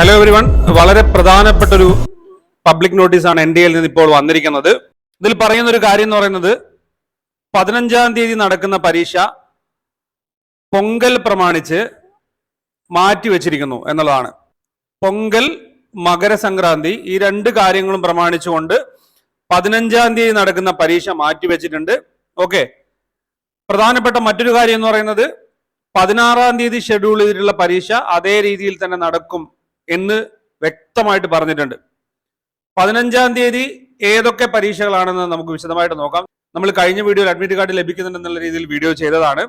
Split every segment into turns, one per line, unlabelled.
Hello every one വളരെ പ്രധാനപ്പെട്ട ഒരു പബ്ലിക് നോട്ടീസാണ് എൻ ഡി എയിൽ നിന്ന് ഇപ്പോൾ വന്നിരിക്കുന്നത്. ഇതിൽ പറയുന്ന ഒരു കാര്യം എന്ന് പറയുന്നത് പതിനഞ്ചാം തീയതി നടക്കുന്ന പരീക്ഷ പൊങ്കൽ പ്രമാണിച്ച് മാറ്റിവെച്ചിരിക്കുന്നു എന്നുള്ളതാണ്. പൊങ്കൽ മകരസംക്രാന്തി ഈ രണ്ട് കാര്യങ്ങളും പ്രമാണിച്ചുകൊണ്ട് പതിനഞ്ചാം തീയതി നടക്കുന്ന പരീക്ഷ മാറ്റിവെച്ചിട്ടുണ്ട്. ഓക്കെ പ്രധാനപ്പെട്ട മറ്റൊരു കാര്യം എന്ന് പറയുന്നത് പതിനാറാം തീയതി ഷെഡ്യൂൾ ചെയ്തിട്ടുള്ള പരീക്ഷ അതേ രീതിയിൽ തന്നെ നടക്കും എന്ന് വ്യക്തമായിട്ട് പറഞ്ഞിട്ടുണ്ട്. പതിനഞ്ചാം തീയതി ഏതൊക്കെ പരീക്ഷകളാണെന്ന് നമുക്ക് വിശദമായിട്ട് നോക്കാം. നമ്മൾ കഴിഞ്ഞ വീഡിയോയിൽ അഡ്മിറ്റ് കാർഡ് ലഭിക്കുന്നുണ്ടെന്നുള്ള രീതിയിൽ വീഡിയോ ചെയ്തതാണ്.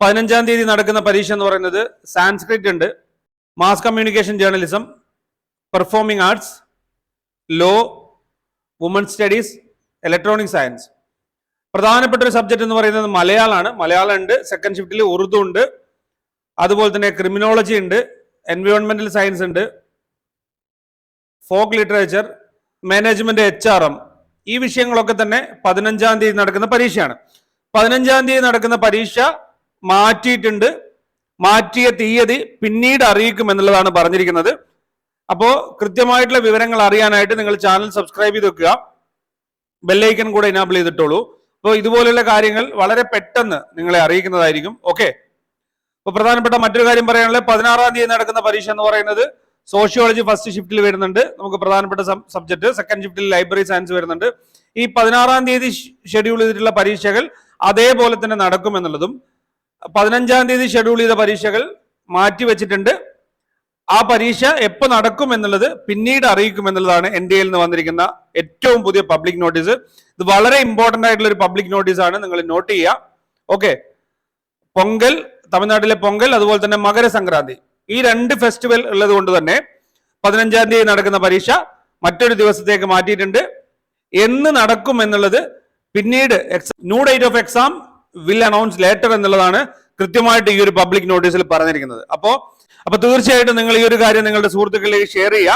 പതിനഞ്ചാം തീയതി നടക്കുന്ന പരീക്ഷ എന്ന് പറയുന്നത് സാൻസ്ക്രിറ്റ് ഉണ്ട് mass communication journalism performing arts law woman studies electronic science പ്രധാനപ്പെട്ട ഒരു സബ്ജക്ട് എന്ന് പറയുന്നത് മലയാളമാണ്. മലയാളം ഉണ്ട് സെക്കൻഡ് ഷിഫ്റ്റിൽ ഉറുദു ഉണ്ട് അതുപോലെ തന്നെ ക്രിമിനോളജി ഉണ്ട് എൻവയോൺമെന്റൽ സയൻസ് ഉണ്ട്. Folk literature management H R M ഈ വിഷയങ്ങളൊക്കെ തന്നെ പതിനഞ്ചാം തീയതി നടക്കുന്ന പരീക്ഷയാണ്. പതിനഞ്ചാം തീയതി നടക്കുന്ന പരീക്ഷ മാറ്റിയിട്ടുണ്ട്. മാറ്റിയ തീയതി പിന്നീട് അറിയിക്കും എന്നുള്ളതാണ് പറഞ്ഞിരിക്കുന്നത്. അപ്പോൾ കൃത്യമായിട്ടുള്ള വിവരങ്ങൾ അറിയാനായിട്ട് നിങ്ങൾ ചാനൽ സബ്സ്ക്രൈബ് ചെയ്ത് വെക്കുക. ബെല്ലൈക്കൺ കൂടെ ഇനാബിൾ ചെയ്തിട്ടുള്ളൂ അപ്പോൾ ഇതുപോലെയുള്ള കാര്യങ്ങൾ വളരെ പെട്ടെന്ന് നിങ്ങളെ അറിയിക്കുന്നതായിരിക്കും. ഓക്കെ അപ്പൊ പ്രധാനപ്പെട്ട മറ്റൊരു കാര്യം പറയാനുള്ളത് പതിനാറാം തീയതി നടക്കുന്ന പരീക്ഷ എന്ന് പറയുന്നത് സോഷ്യോളജി ഫസ്റ്റ് ഷിഫ്റ്റിൽ വരുന്നുണ്ട്. നമുക്ക് പ്രധാനപ്പെട്ട സബ്ജക്ട് സെക്കൻഡ് ഷിഫ്റ്റിൽ ലൈബ്രറി സയൻസ് വരുന്നുണ്ട്. ഈ പതിനാറാം തീയതി ഷെഡ്യൂൾ ചെയ്തിട്ടുള്ള പരീക്ഷകൾ അതേപോലെ തന്നെ നടക്കും എന്നുള്ളതും പതിനഞ്ചാം തീയതി ഷെഡ്യൂൾ ചെയ്ത പരീക്ഷകൾ മാറ്റി വെച്ചിട്ടുണ്ട്. ആ പരീക്ഷ എപ്പോൾ നടക്കും എന്നുള്ളത് പിന്നീട് അറിയിക്കും എന്നുള്ളതാണ് എൻ ഡി എയിൽ നിന്ന് വന്നിരിക്കുന്ന ഏറ്റവും പുതിയ പബ്ലിക് നോട്ടീസ്. ഇത് വളരെ ഇമ്പോർട്ടന്റ് ആയിട്ടുള്ള ഒരു പബ്ലിക് നോട്ടീസാണ്. നിങ്ങൾ നോട്ട് ചെയ്യുക. ഓക്കെ പൊങ്കൽ തമിഴ്നാട്ടിലെ പൊങ്കൽ അതുപോലെ തന്നെ മകരസംക്രാന്തി. ഈ രണ്ട് ഫെസ്റ്റിവൽ ഉള്ളത് കൊണ്ട് തന്നെ പതിനഞ്ചാം തീയതി നടക്കുന്ന പരീക്ഷ മറ്റൊരു ദിവസത്തേക്ക് മാറ്റിയിട്ടുണ്ട്. എന്ന് നടക്കും എന്നുള്ളത് പിന്നീട് new date of exam will announce later എന്നുള്ളതാണ് കൃത്യമായിട്ട് ഈ ഒരു പബ്ലിക് നോട്ടീസിൽ പറഞ്ഞിരിക്കുന്നത്. അപ്പോ അപ്പോൾ തീർച്ചയായിട്ടും നിങ്ങൾ ഈ ഒരു കാര്യം നിങ്ങളുടെ സുഹൃത്തുക്കളിലേക്ക് ഷെയർ ചെയ്യുക.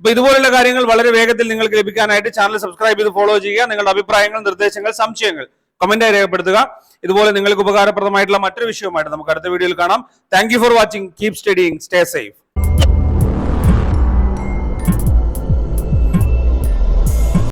അപ്പൊ ഇതുപോലുള്ള കാര്യങ്ങൾ വളരെ വേഗത്തിൽ നിങ്ങൾക്ക് ലഭിക്കാനായിട്ട് ചാനൽ സബ്സ്ക്രൈബ് ചെയ്ത് ഫോളോ ചെയ്യുക. നിങ്ങളുടെ അഭിപ്രായങ്ങൾ നിർദ്ദേശങ്ങൾ സംശയങ്ങൾ കമന്റായി രേഖപ്പെടുത്തുക. ഇതുപോലെ നിങ്ങൾക്ക് ഉപകാരപ്രദമായിട്ടുള്ള മറ്റൊരു വിഷയവുമായിട്ട് നമുക്ക് അടുത്ത വീഡിയോയിൽ കാണാം. Thank for watching keep studying stay safe